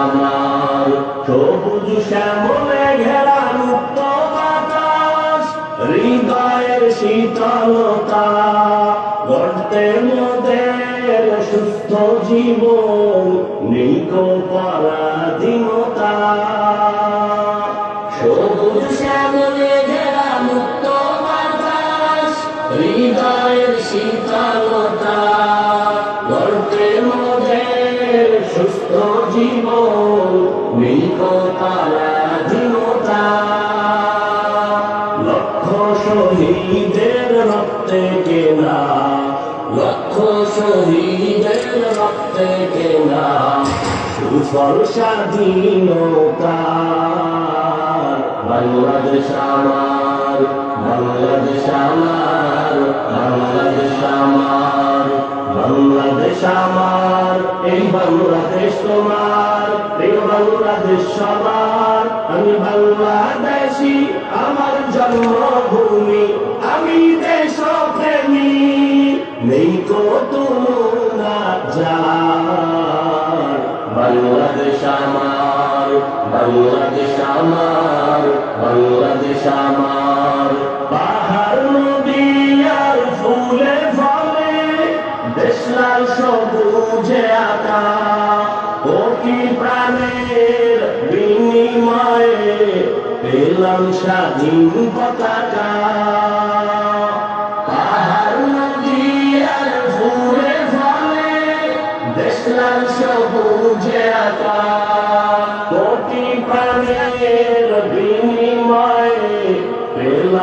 আমার সবুজ শ্যামলে ঘেরা মুক্ত বাতাস হৃদয়ের শীতলতা গড়তে মোদের সুস্থ জীবন নিকো পরাধীনতা সবুজ শ্যামলে মোদের সুস্থ জীবন নিকো পরাধীনতা লক্ষ শহীদের রক্তে কেনা, লক্ষ শহীদের রক্তে কেনা, সুফল স্বাধীনতা। বাংলাদেশ আমার বাংলাদেশ আমার বাংলাদেশ আমার বাংলাদেশ আমার, এই বাংলাদেশ তোমার প্রিয় বাংলাদেশ সবার। আমি বাংলাদেশি, আমার জন্মভূমি, আমি দেশপ্রেমী। নেই কো তুলনা যার বাংলাদেশ আমার বাংলাদেশ আমার বাংলাদেশ আমার। পাহাড় নদী আর ফুলে ফলে, দেশলাল সবুজে আকা। কোটি প্রাণের বিনিময়ে স্বাধীন পতাকা। সবুজে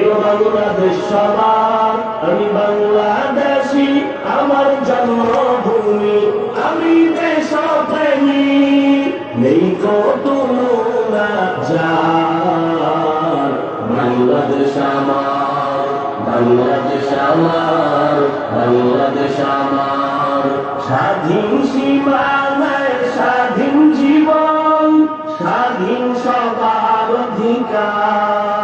বাংলাদেশ সবার আমি বাংলাদেশি, আমার জন্মভূমি। আমি দেশপ্রেমী। নেই কো তুলনা যার বাংলাদেশ আমার বাংলাদেশ আমার বাংলাদেশ আমার। স্বাধীন সীমানায় স্বাধীন জীবন, স্বাধীন সবার অধিকার।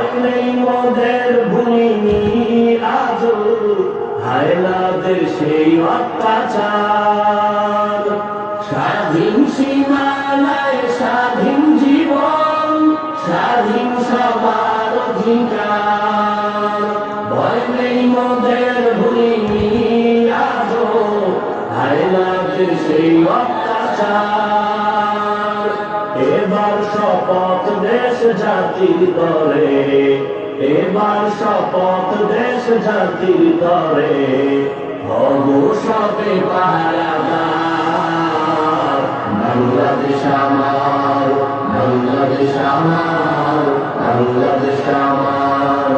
ভয় নেই মোদের ভূমি আজ হায়নাদের সেই অত্যাচার। স্বাধীন সীমানায় স্বাধীন জীবন, স্বাধীন সবার অধিকার। ভয় নেই মোদের ভূমি আজ হায়নাদের সেই অত্যাচার। এবার শপথ দেশ জাতির তরে এবার শপথ দেশ জাতির তরে হব সবে বাংলাদেশ আমার বাংলাদেশ আমার বাংলাদেশ আমার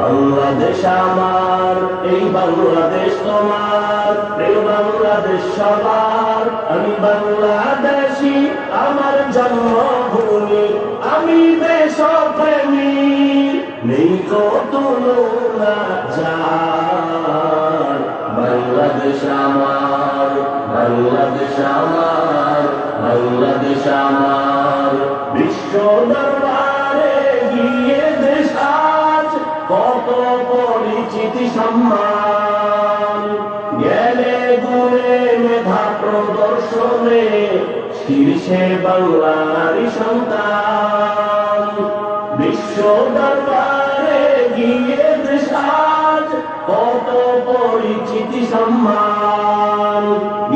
বাংলাদেশ আমার, এই বাংলাদেশ তোমার প্রিয় বাংলাদেশ সবার। আমি বাংলাদেশি, আমার জন্মভূমি বাংলাদেশ আমার বিশ্ব দরবারে গিয়ে দেশ আজ কত পরিচিতি সম্মান। জ্ঞানে গুণে মেধা প্রদর্শনে, শীর্ষে বাংলারই সন্তান। সম্মান।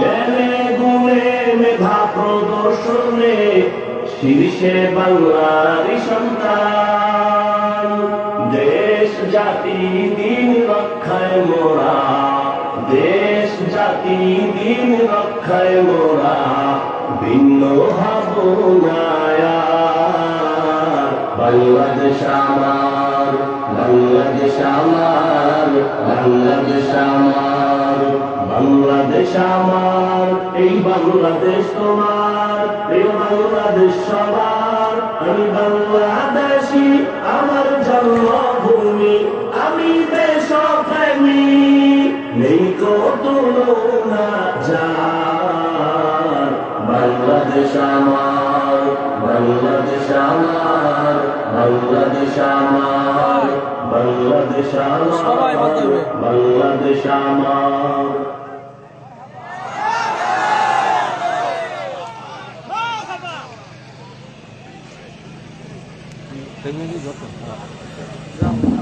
জ্ঞানে গুণে মেধা প্রদর্শনে শীর্ষে বাংলারই সন্তান। দেশ, জাতি, দিন রক্ষায় মোরা। দেশ, জাতি, দিন রক্ষায় মোরা। বাংলাদেশ আমার এই বাংলাদেশ তোমার এই বাংলাদেশ সবার। আমি বাংলাদেশি আমার জন্মভূমি আমি দেশপ্রেমী নেই কো তুলনা যার। বাংলাদেশ আমার বাংলাদেশ আমার বাংলাদেশ আমার বাংলাদেশ সবাই বলতে আমার। হবে। বাংলাদেশ আমার দেখবেন কি যত